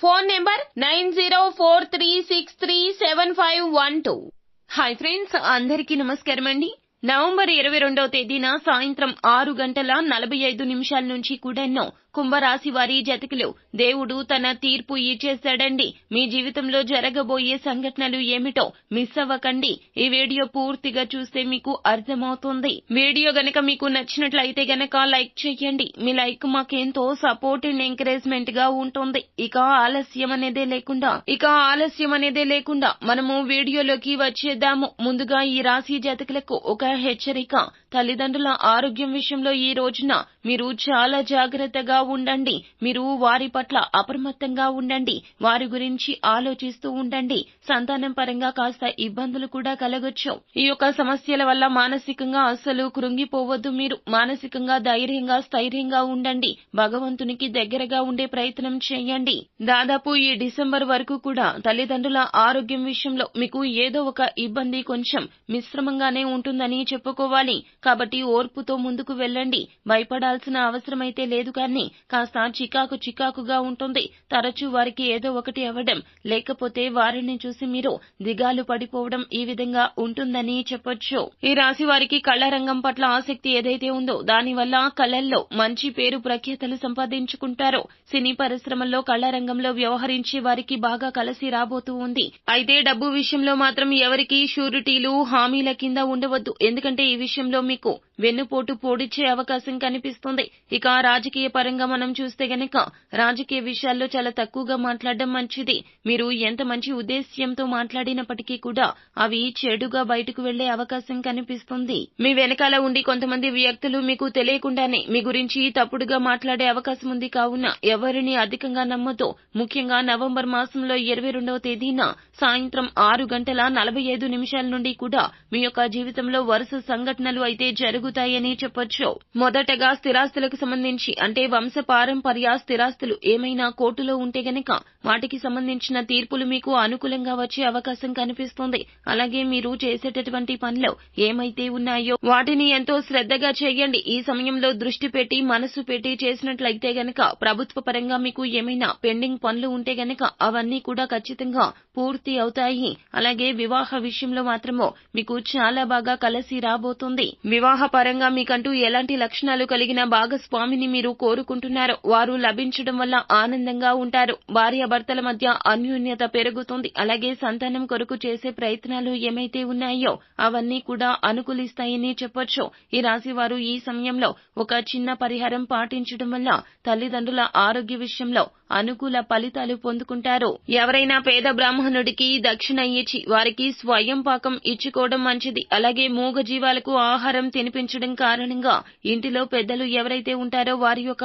Phone number nine zero four three six three seven five one two. Hi friends అందరికీ నమస్కారం అండి. November ఇరవై రెండవ తేదీన సాయంత్రం ఆరు గంటల నలభై ఐదు నిమిషాల నుంచి కూడాను కుంభరాశి వారి జతకులు. దేవుడు తన తీర్పు ఇచ్చేశాడండి. మీ జీవితంలో జరగబోయే సంఘటనలు ఏమిటో మిస్ అవ్వకండి. ఈ వీడియో పూర్తిగా చూస్తే మీకు అర్థమవుతుంది. వీడియో గనక మీకు నచ్చినట్లయితే గనక లైక్ చేయండి. మీ లైక్ మాకెంతో సపోర్ట్ అండ్ ఎంకరేజ్మెంట్గా ఉంటుంది. ఇక ఆలస్యం అనేదే లేకుండా ఇక ఆలస్యం అనేదే లేకుండా మనము వీడియోలోకి వచ్చేద్దాము. ముందుగా ఈ రాశి జాతకులకు ఒక హెచ్చరిక. తల్లిదండ్రుల ఆరోగ్యం విషయంలో ఈ రోజున మీరు చాలా జాగ్రత్తగా ఉండండి. మీరు వారి పట్ల అప్రమత్తంగా ఉండండి. వారి గురించి ఆలోచిస్తూ ఉండండి. సంతానం పరంగా కాస్త ఇబ్బందులు కూడా కలగొచ్చు. ఈ యొక్క సమస్యల వల్ల మానసికంగా అస్సలు కృంగిపోవద్దు మీరు. మానసికంగా ధైర్యంగా స్థైర్యంగా ఉండండి. భగవంతునికి దగ్గరగా ఉండే ప్రయత్నం చేయండి. దాదాపు ఈ డిసెంబర్ వరకు కూడా తల్లిదండ్రుల ఆరోగ్యం విషయంలో మీకు ఏదో ఒక ఇబ్బంది కొంచెం మిశ్రమంగానే ఉంటుందని చెప్పుకోవాలి. కాబట్టి ఓర్పుతో ముందుకు వెళ్ళండి. భయపడాల్సిన అవసరమైతే లేదు కానీ కాస్త చికాకు చికాకుగా ఉంటుంది. తరచూ వారికి ఏదో ఒకటి అవ్వడం లేకపోతే వారిని చూసి మీరు దిగాలు పడిపోవడం ఈ విధంగా ఉంటుందని చెప్పొచ్చు. ఈ రాశి వారికి కళ రంగం పట్ల ఆసక్తి ఏదైతే ఉందో దానివల్ల కళల్లో మంచి పేరు ప్రఖ్యాతలు సంపాదించుకుంటారు. సినీ పరిశ్రమల్లో కళ రంగంలో వ్యవహరించే వారికి బాగా కలిసి రాబోతూ ఉంది. అయితే డబ్బు విషయంలో మాత్రం ఎవరికి షూరిటీలు హామీల కింద ఉండవద్దు. ఎందుకంటే ఈ విషయంలో మీకు వెన్నుపోటు పోడిచ్చే అవకాశం కనిపిస్తుంది. ఇక రాజకీయ పరంగా మనం చూస్తే గనక రాజకీయ విషయాల్లో చాలా తక్కువగా మాట్లాడడం మంచిది. మీరు ఎంత మంచి ఉద్దేశ్యంతో మాట్లాడినప్పటికీ కూడా అవి చెడుగా బయటకు వెళ్ళే అవకాశం కనిపిస్తుంది. మీ వెనకాల ఉండి కొంతమంది వ్యక్తులు మీకు తెలియకుండానే మీ గురించి తప్పుడుగా మాట్లాడే అవకాశం ఉంది. కావున ఎవరిని అధికంగా నమ్మతో ముఖ్యంగా నవంబర్ మాసంలో ఇరవై రెండవ తేదీన సాయంత్రం ఆరు గంటల నలభై ఐదు నిమిషాల నుండి కూడా మీ యొక్క జీవితంలో వరుస సంఘటనలు అయితే జరుగుతాయని చెప్పొచ్చు. మొదటగా స్థిరాస్తులకు సంబంధించి అంటే వంశ పారంపర్య స్థిరాస్తులు ఏమైనా కోర్టులో ఉంటే గనక వాటికి సంబంధించిన తీర్పులు మీకు అనుకూలంగా వచ్చే అవకాశం కనిపిస్తుంది. అలాగే మీరు చేసేటటువంటి పనిలో ఏమైతే ఉన్నాయో వాటిని ఎంతో శ్రద్ధగా చేయండి. ఈ సమయంలో దృష్టి పెట్టి మనసు పెట్టి చేసినట్లయితే గనక ప్రభుత్వ పరంగా మీకు ఏమైనా పెండింగ్ పనులు ఉంటే గనక అవన్నీ కూడా ఖచ్చితంగా పూర్తి అవుతాయి. అలాగే వివాహ విషయంలో మాత్రము మీకు చాలా బాగా కలిసి రాబోతుంది. వివాహ పరంగా మీకంటూ ఎలాంటి లక్షణాలు కలిగిన భాగస్వామిని మీరు చేసుకుంటున్నారు వారు లభించడం వల్ల ఆనందంగా ఉంటారు. భార్యాభర్తల మధ్య అన్యోన్యత పెరుగుతుంది. అలాగే సంతానం కొరకు చేసే ప్రయత్నాలు ఏమైతే ఉన్నాయో అవన్నీ కూడా అనుకూలిస్తాయని చెప్పొచ్చు. ఈ రాశి వారు ఈ సమయంలో ఒక చిన్న పరిహారం పాటించడం వల్ల తల్లిదండ్రుల ఆరోగ్య విషయంలో అనుకూల ఫలితాలు పొందుకుంటారు. ఎవరైనా పేద బ్రాహ్మణుడికి దక్షిణ ఇచ్చి వారికి స్వయం పాకం ఇచ్చుకోవడం మంచిది. అలాగే మూగ జీవాలకు ఆహారం తినిపించడం కారణంగా ఇంటిలో పెద్దలు ఎవరైతే ఉంటారో వారి యొక్క